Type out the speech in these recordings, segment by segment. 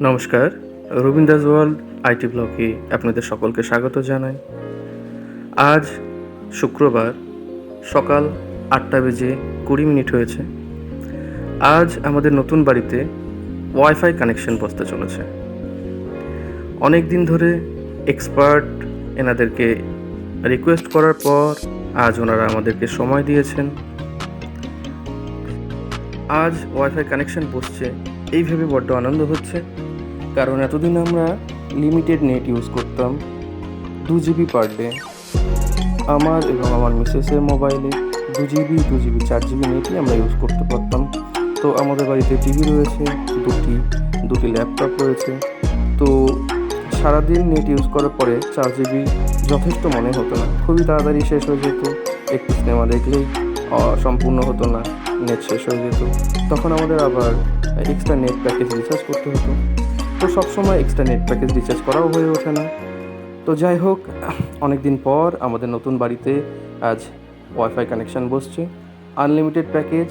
নমস্কার রবীন্দ্রাস world IT ব্লকে আপনাদের সকলকে স্বাগত জানাই। আজ শুক্রবার, সকাল আটটা বেজে কুড়ি মিনিট হয়েছে। আজ আমাদের নতুন বাড়িতে ওয়াইফাই কানেকশন বসতে চলেছে। অনেক দিন ধরে এক্সপার্ট এনাদেরকে রিকোয়েস্ট করার পর আজ ওনারা আমাদেরকে সময় দিয়েছেন। আজ ওয়াইফাই কানেকশন বসছে এই ভেবে বড্ড আনন্দ হচ্ছে। কারণ এতদিন আমরা লিমিটেড নেট ইউজ করতাম, দু জিবি পার ডে আমার এবং আমার মিসেসের মোবাইলে দু জিবি দু জিবি চার জিবি নেটই আমরা ইউজ করতে পারতাম। তো আমাদের বাড়িতে টিভি রয়েছে, দুটি দুটি ল্যাপটপ রয়েছে। তো সারাদিন নেট ইউজ করার পরে চার জিবি যথেষ্ট মনে হতো না। খুবই তাড়াতাড়ি শেষ হয়ে যেত, একটু সিনেমা দেখলেই সম্পূর্ণ হতো না নেট শেষ হয়ে যেত। তখন আমাদের আবার এক্সট্রা নেট প্যাকেজ রিচার্জ করতে হতো। তো সবসময় এক্সট্রা নেট প্যাকেজ রিচার্জ করাও হয়ে ওঠে না। তো যাই হোক অনেক দিন পর আমাদের নতুন বাড়িতে আজ ওয়াইফাই কানেকশন বসছে। আনলিমিটেড প্যাকেজ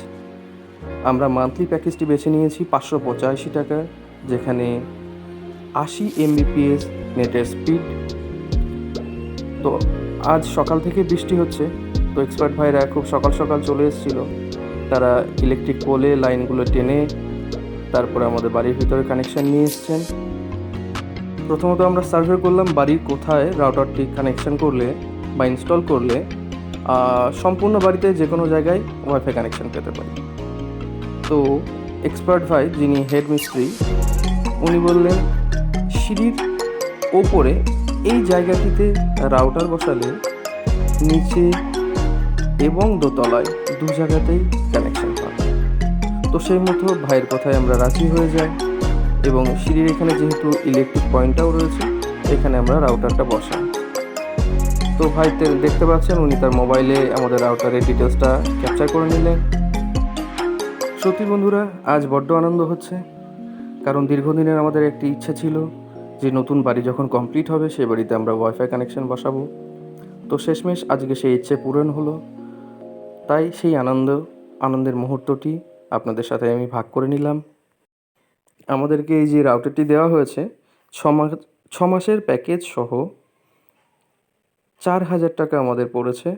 আমরা মান্থলি প্যাকেজটি বেছে নিয়েছি পাঁচশো পঁচাশি টাকা যেখানে আশি এমবিপিএস নেটের স্পিড তো আজ সকাল থেকে বৃষ্টি হচ্ছে, তো এক্সপার্ট ভাইরা খুব সকাল সকাল চলে এসেছিল। তারা ইলেকট্রিক পোলে লাইনগুলো টেনে তারপরে আমাদের বাড়ির ভিতরে কানেকশান নিয়ে এসছেন। প্রথমত আমরা সার্ভে করলাম বাড়ির কোথায় রাউটারটি কানেকশান করলে বা ইনস্টল করলে সম্পূর্ণ বাড়িতে যে কোনো জায়গায় ওয়াইফাই কানেকশান পেতে পারি। তো এক্সপার্ট ভাই, যিনি হেড মিস্ত্রি উনি বললেন, সিঁড়ির ওপরে এই জায়গাটিতে রাউটার বসালে নিচে এবং দোতলায় দু জায়গাতেই কানেকশন পাবে তো সেই মতো ভাইয়ের কথায় আমরা রাজি হয়ে যাই। এবং সিঁড়ির এখানে যেহেতু ইলেকট্রিক পয়েন্টটাও রয়েছে, এখানে আমরা রাউটারটা বসাই। তো ভাই দেখতে পাচ্ছেন, উনি তার মোবাইলে আমাদের রাউটারের ডিটেলসটা ক্যাপচার করে নিলেন। সত্যি বন্ধুরা, আজ বড্ড আনন্দ হচ্ছে, কারণ দীর্ঘদিনের আমাদের একটি ইচ্ছা ছিল যে নতুন বাড়ি যখন কমপ্লিট হবে সেই বাড়িতে আমরা ওয়াইফাই কানেকশন বসাবো। তো শেষমেশ আজকে সেই ইচ্ছে পূরণ হলো। তাই সেই আনন্দ, আনন্দের মুহূর্তটি আপনাদের সাথে আমি ভাগ করে নিলাম। আমাদেরকে এই যে রাউটারটি দেওয়া হয়েছে, ছ মাস, ছ মাসের প্যাকেজ সহ চার হাজার টাকা আমাদের পড়েছে।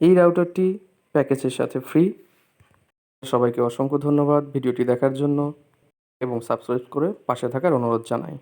এই রাউটারটি প্যাকেজের সাথে ফ্রি সবাইকে অসংখ্য ধন্যবাদ ভিডিওটি দেখার জন্য এবং সাবস্ক্রাইব করে পাশে থাকার অনুরোধ জানাই।